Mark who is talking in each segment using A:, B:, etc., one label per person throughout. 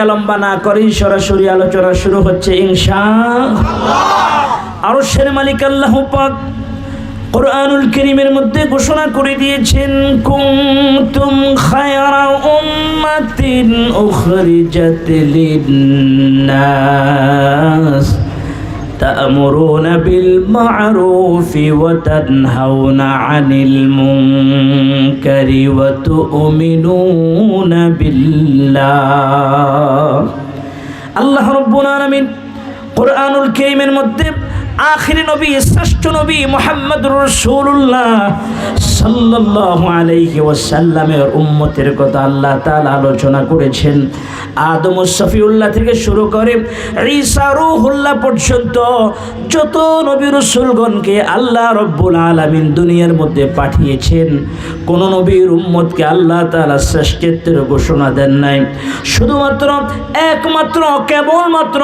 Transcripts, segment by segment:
A: লম্বা না করেই সরাসরি আলোচনা শুরু হচ্ছে ইংসা আরও শের মালিক আল্লাহ পাক কোরআনুল করিমের মধ্যে ঘোষণা করে দিয়েছেন কুমতুম খায়রা উম্মাতিন উখরিজাত تأمرون بالمعروف وتنهون عن المنكر وتؤمنون بالله আল্লাহ রব্বুল আলামিন কোরআনুল কারীমের মধ্যে আখিরি নবী, শ্রেষ্ঠ নবী মোহাম্মদুর রাসূলুল্লাহ সাল্লাল্লাহু আলাইহি ওয়াসাল্লামের উম্মতের কথা আল্লাহ তাআলা আলোচনা করেছেন। আদম ও সফিউল্লাহ থেকে শুরু করে ঈসা রূহুল্লাহ পর্যন্ত যত নবী রাসূলগণকে আল্লাহ রব্বুল আলামিন দুনিয়ার মধ্যে পাঠিয়েছেন, কোন নবীর উম্মতকে আল্লাহ তালা শ্রেষ্ঠত্বের ঘোষণা দেন নাই। শুধুমাত্র, একমাত্র, কেবলমাত্র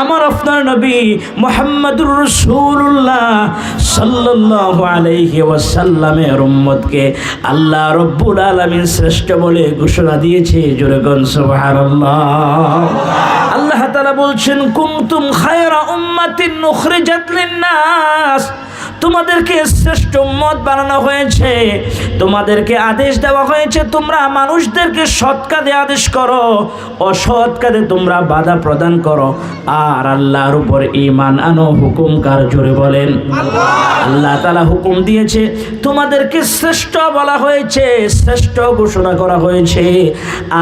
A: আমার আপনার নবী মোহাম্মদুর রসুল্লাহ সাল্লাহ আলহি ওয়াসাল্লামের উম্মতকে আল্লাহ রব্বুল আলমিন শ্রেষ্ঠ বলে ঘোষণা দিয়েছে, জোরে গন আল্লাহ তারা বলছেন কুমতুম খায়রা উম্মাতিন নুখরিজাত লিন-নাস। তোমাদেরকে শ্রেষ্ঠ মত বানানো হয়েছে। তোমাদেরকে আদেশ দেওয়া হয়েছে, তোমরা মানুষদেরকে সৎ কাজে আদেশ করো, অসৎ কাজে তোমরা বাধা প্রদান করো। আর আল্লাহর উপর ইমান আনো, হুকুম কার জোরে বলেন। আল্লাহ তালা হুকুম দিয়েছে, তোমাদেরকে শ্রেষ্ঠ বলা হয়েছে, শ্রেষ্ঠ ঘোষণা করা হয়েছে।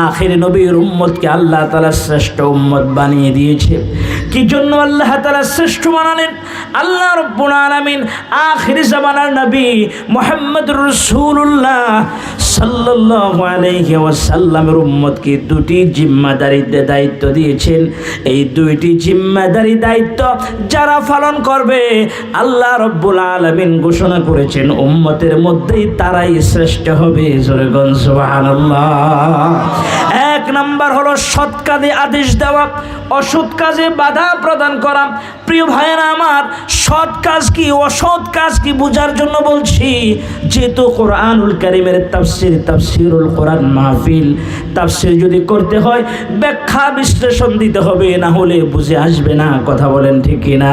A: আখির নবীর উম্মতকে আল্লাহ তালা শ্রেষ্ঠ উম্মত বানিয়ে দিয়েছে। কি জন্য আল্লাহ তালা শ্রেষ্ঠ বানালেন? আল্লাহ রব্বুল আলমিন আখির জামানার নবী মোহাম্মদ রসুল্লাহ সাল্লাল্লাহু আলাইহি ওয়াসাল্লামের উম্মতকে দুটি জিম্মাদারিতে দায়িত্ব দিয়েছেন। এই দুইটি জিম্মাদারি দায়িত্ব যারা পালন করবে, আল্লাহ রব্বুল আলামিন ঘোষণা করেছেন, উম্মতের মধ্যেই তারাই শ্রেষ্ঠ হবে। সুবহানাল্লাহ। এক নাম্বার হলো সৎ কাজে আদেশ দেওয়া। অসৎ কাজে বাধা প্রদান করা। প্রিয় ভাইয়েরা আমার, সৎ কাজ কি, অসৎ কাজ কি বোঝার জন্য বলছি, যেহেতু কোরআনুল কারিমের তাফসির, তাফসিরুল কোরআন মাহফিল, তাফসির যদি করতে হয়, ব্যাখ্যা বিশ্লেষণ দিতে হবে, না হলে বুঝে আসবে না, কথা বলেন ঠিক না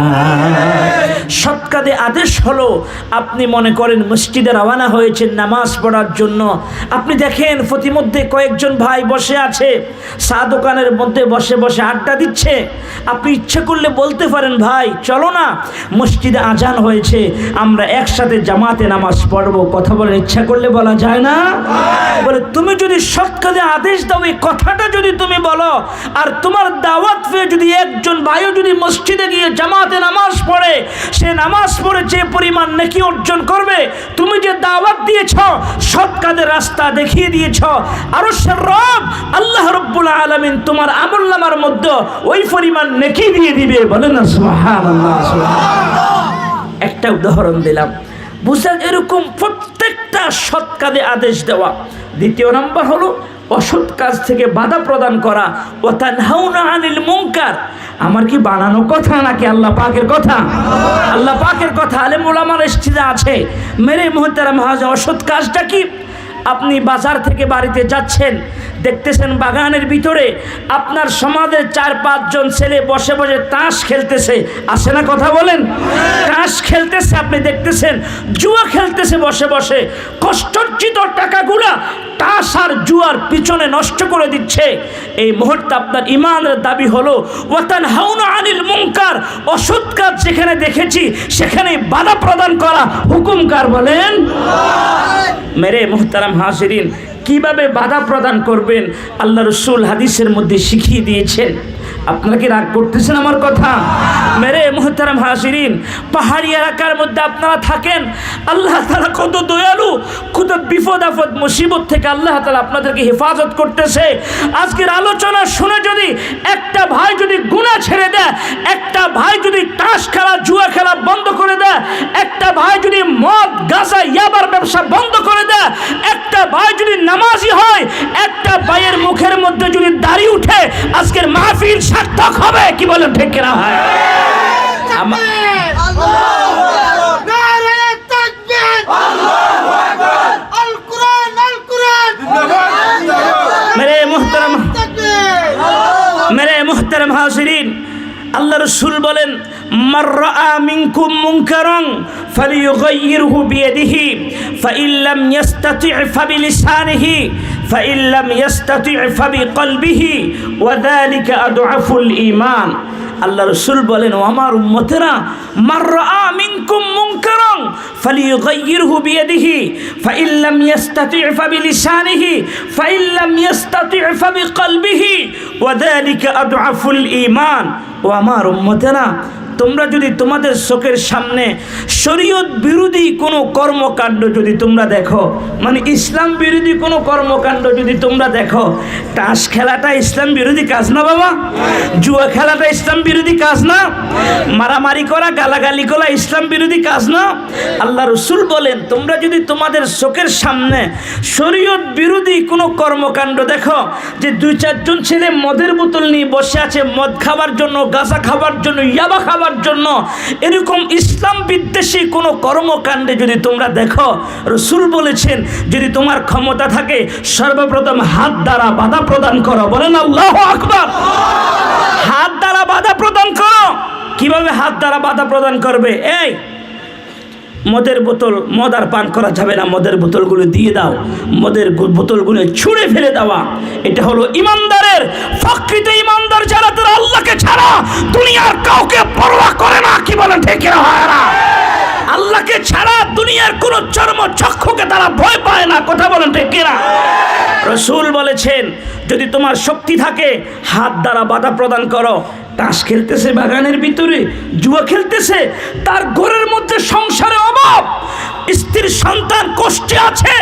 A: সৎ কাজে আদেশ হলো, আপনি মনে করেন মসজিদে রওয়ানা হয়েছেন নামাজ পড়ার জন্য। আপনি দেখেন প্রতিমধ্যে কয়েকজন ভাই বসে আছে, চা দোকানের মধ্যে বসে বসে আড্ডা দিচ্ছে। আপনি ইচ্ছে করলে বলতে পারেন, ভাই, চলো না, মসজিদে আজান হয়েছে, আমরা একসাথে জামাতে নামাজ পড়ব। কথা বলে ইচ্ছা করলে বলা যায় না? বলে, তুমি যদি সৎ কাজে আদেশ দাও, এই কথাটা যদি তুমি বলো, আর তোমার দাওয়াত পেয়ে যদি একজন ভাইও যদি মসজিদে গিয়ে জামাতে নামাজ পড়ে, সে নামাজ পড়ে যে পরিমাণ নাকি অর্জন করবে, তুমি যে দাওয়াত দিয়েছ, সৎ কাজের রাস্তা দেখিয়ে দিয়েছ, আরও সে রব আল্লাহ রব্বুল আলামিন তোমার আমল নামার মধ্যে ওই পরিমাণ নেকি দিয়ে দিবে। বলে না। একটা উদাহরণ দিলাম। বুঝলেন, এরকম প্রত্যেকটা সৎ কাজে আদেশ দেওয়া। দ্বিতীয় নাম্বার হলো, অসৎ কাজ থেকে বাধা প্রদান করা। ও তানহাউনা আনিল মুনকার। আমার কি বানানো কথা নাকি আল্লাহ পাকের কথা? আল্লাহ পাকের কথা। আলেমুল আমার এসটিতে আছে। মেরে মোহতারা মহাজ অসৎ কাজটা কি? আপনি বাজার থেকে বাড়িতে যাচ্ছেন, দেখতেছেন বাগানের ভিতরে আপনার সমাজের চার, পাঁচজন ছেলে বসে বসে তাস খেলতেছে। আসে না কথা বলেন? তাস খেলতেছে, আপনি দেখতেছেন, জুয়া খেলতেছে বসে বসে। কষ্টর্জিত টাকাগুলা তাস আর জুয়ার পিছনে নষ্ট করে দিচ্ছে। এই মুহূর্তে আপনার ইমানের দাবি হলো ওয়াতান হাউনা আনিল মুনকার অসৎ কাজ যেখানে দেখেছি সেখানে বাধা প্রদান করা হুকুমকার বলেন। মেরে মুহতারাম হাসিরিন কীভাবে বাধা প্রদান করবেন? আল্লাহ রসুল হাদিসের মধ্যে শিখিয়ে দিয়েছেন। আপনারা কি রাগ করতেছেন আমার কথা? মেরে মোহতারাম হাসিরিন পাহাড়ি এলাকার মধ্যে আপনারা থাকেন, আল্লাহ তালা কত দয়ালু, কত বিপদ আপদ, মুসিবত থেকে আল্লাহ তালা আপনাদেরকে হেফাজত করতেছে। আজকের আলোচনা শুনে যদি একটা ভাই যদি গুণা ছেড়ে দেয়, একটা ভাই যদি তাস খেলা, জুয়া খেলা বন্ধ করে দেয়, একটা ভাই যদি মদ, গাঁজা, ইয়াবার ব্যবসা বন্ধ করে দেয়, একটা ভাই যদি নামাজি হয় একটা ভাইয়ের মুখের মধ্যে যদি দাড়ি উঠে আজকের মাহফিল সার্থক হবে, কি বলেন ঠিক কিনা? হয় মেরে মোহতারাম মেরে মোহতারাম আল্লাহ রসুল বলেন মাররা মিনকুম মুনকারন ফালিয়ুগাইয়িরহু বিয়াদিহি ফাইল্লাম ইয়াস্তাতি' ফাবিলিসানিহি ফাইল্লাম ইয়াস্তাতি' ফাবিকলবিহি ওয়া যালিকা আদআফুল ঈমান আল্লাহ রসুল বলেন ও আমার উম্মতেরা মাররা মিনকুম মুনকারন ফালিয়ুগাইয়িরহু বিয়াদিহি ফাইল্লাম ইয়াস্তাতি' ফাবিলিসানিহি ফাইল্লাম ইয়াস্তাতি' ফাবিকলবিহি ওয়া যালিকা আদআফুল ঈমান ও আমার উম্মতেরা তোমরা যদি তোমাদের চোখের সামনে শরীয়ত বিরোধী কোনো কর্মকাণ্ড যদি তোমরা দেখো মানে ইসলাম বিরোধী কোনো কর্মকাণ্ড যদি তোমরা দেখো, তাস খেলাটা ইসলাম বিরোধী কাজ না বাবা? জুয়া খেলাটা ইসলাম বিরোধী কাজ না? মারামারি করা, গালাগালি করা ইসলাম বিরোধী কাজ না? আল্লাহ রসুল বলেন, তোমরা যদি তোমাদের চোখের সামনে শরীয়ত বিরোধী কোনো কর্মকাণ্ড দেখো, যে দুই চারজন ছেলে মদের বোতল নিয়ে বসে আছে, মদ খাবার জন্য, গাঁজা খাবার জন্য, ইয়াবা খাবার জন্য এরকম ইসলাম বিদ্বেষী কোনো কর্মকাণ্ডে যদি তোমরা দেখো, রসুল বলেছেন, যদি তোমার ক্ষমতা থাকে, সর্বপ্রথম হাত দ্বারা বাধা প্রদান করো। বলেন আল্লাহ আকবর। হাত দ্বারা বাধা প্রদান করো। কীভাবে হাত দ্বারা বাধা প্রদান করবে? এই মদের বোতল, মদ আর পান করা যাবে না। মদের বোতলগুলো দিয়ে দাও। মদের বোতলগুলো ছুঁড়ে ফেলে দেওয়া। এটা হলো ইমানদারের, প্রকৃত ইমানদার যারা, তারা আল্লাহকে ছাড়া দুনিয়ার কাউকে পরোয়া করে না। কি বলে ঠিক হয় না আল্লাহকে ছাড়া দুনিয়ার কোন চর্ম চক্ষুকে তারা ভয় পায় না। কথা বলেন ঠিক না রসুল বলেছেন যদি তোমার শক্তি থাকে, হাত দ্বারা বাধা প্রদান করো। তাস খেলতেছে বাগানের ভিতরে, জুয়া খেলতেছে, তার ঘরের মধ্যে সংসারে অভাব, স্ত্রীর সন্তান কষ্টে আছে,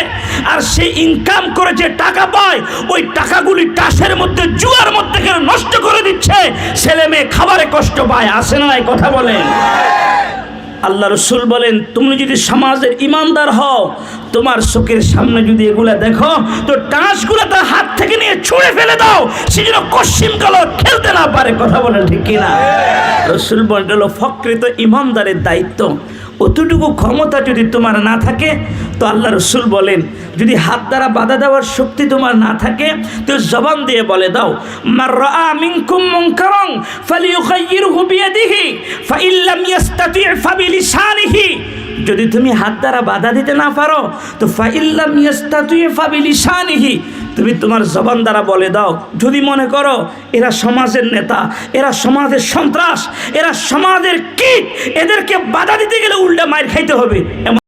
A: আর সে ইনকাম করে যে টাকা পায়, ওই টাকাগুলি টাসের মধ্যে, জুয়ার মধ্যে কেন নষ্ট করে দিচ্ছে? ছেলে মেয়ে খাবারে কষ্ট পায়, আসে না কথা বলেন আল্লাহ রসুল বলেন তুমি যদি সমাজের ইমানদার হও তোমার চোখের সামনে যদি এগুলা দেখো তো টাঁচগুলো তার হাত থেকে নিয়ে ছুঁড়ে ফেলে দাও। সে যেন কশ্চিম কালো খেলতে না পারে। কথা বলে ঠিক কিনা? রসুল বলল ফকৃত ইমানদারের দায়িত্ব। অতটুকু ক্ষমতা যদি তোমার না থাকে, তো আল্লাহ রসুল বলেন, যদি হাত দ্বারা বাধা দেওয়ার শক্তি তোমার না থাকে, তো জবান দিয়ে বলে দাও মার যদি তুমি হাত দ্বারা বাধা দিতে না পারো, তো ফাইল্লাম ইয়াস্তাতি' ফাবিলিসানিহি তুমি তোমার জবান দ্বারা বলে দাও। যদি মনে করো এরা সমাজের নেতা, এরা সমাজের সন্ত্রাস, এরা সমাজের কি এদেরকে বাধা দিতে গেলে উল্টা মায়ের খাইতে হবে।